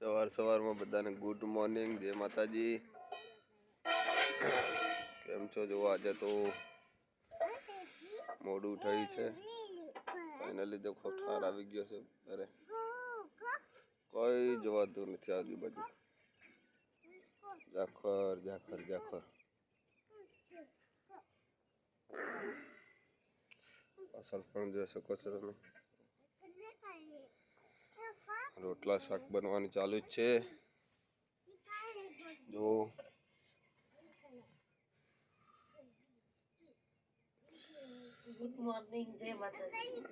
સવાર સવારમાં બધાને ગુડ મોર્નિંગ જય માતાજી. કેમ છો? જો આજે તો મોડું થયું છે. ફાઇનલી દેખો ઠાર આવી ગયો છે. અરે, કોઈ જોવાતું નથી આજુબાજુ. જાખર જાખર જાખર પાછળ પણ જોઈ શકો છો તમે. રોટલા શાક બનવાનું ચાલુ જ છે. જો. ગુડ મોર્નિંગ જય માતાજી.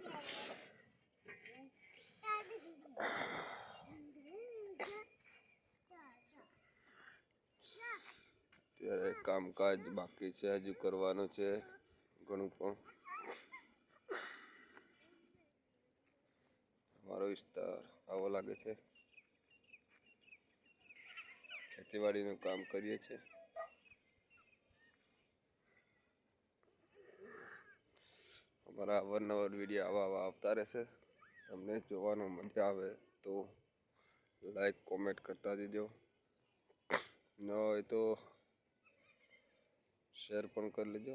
ત્યારે કામકાજ બાકી છે હજુ કરવાનું છે. ઘણું પણ અમારો વિસ્તાર આવો લાગે છે? ખેતીવાડીનું કામ કરીએ છીએ અમારા અવારનવાર વીડિયો આવા આવા આવતા રહેશે. તમને જોવાનું મજા આવે તો લાઈક કોમેન્ટ કરતા દેજો ન હોય તો શેર પણ કરી લેજો.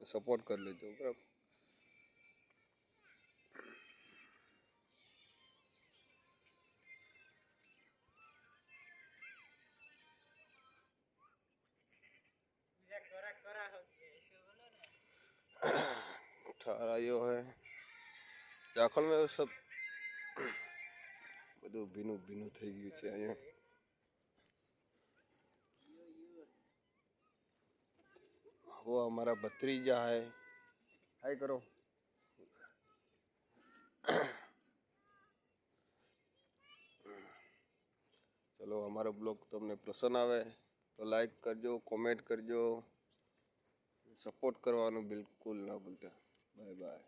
સપોર્ટ કરી લેજો, બરાબર? ठहरायो है जाखल में सब બધું ભીનું ભીનું થઈ ગયું છે અહીંયા वो हमारा भत्रीजा है हाय करो ચલો અમારો બ્લોગ તમને પસંદ આવે તો લાઈક કરજો કોમેન્ટ કરજો સપોર્ટ કરવાનું બિલકુલ ન ભૂલતા. Bye bye.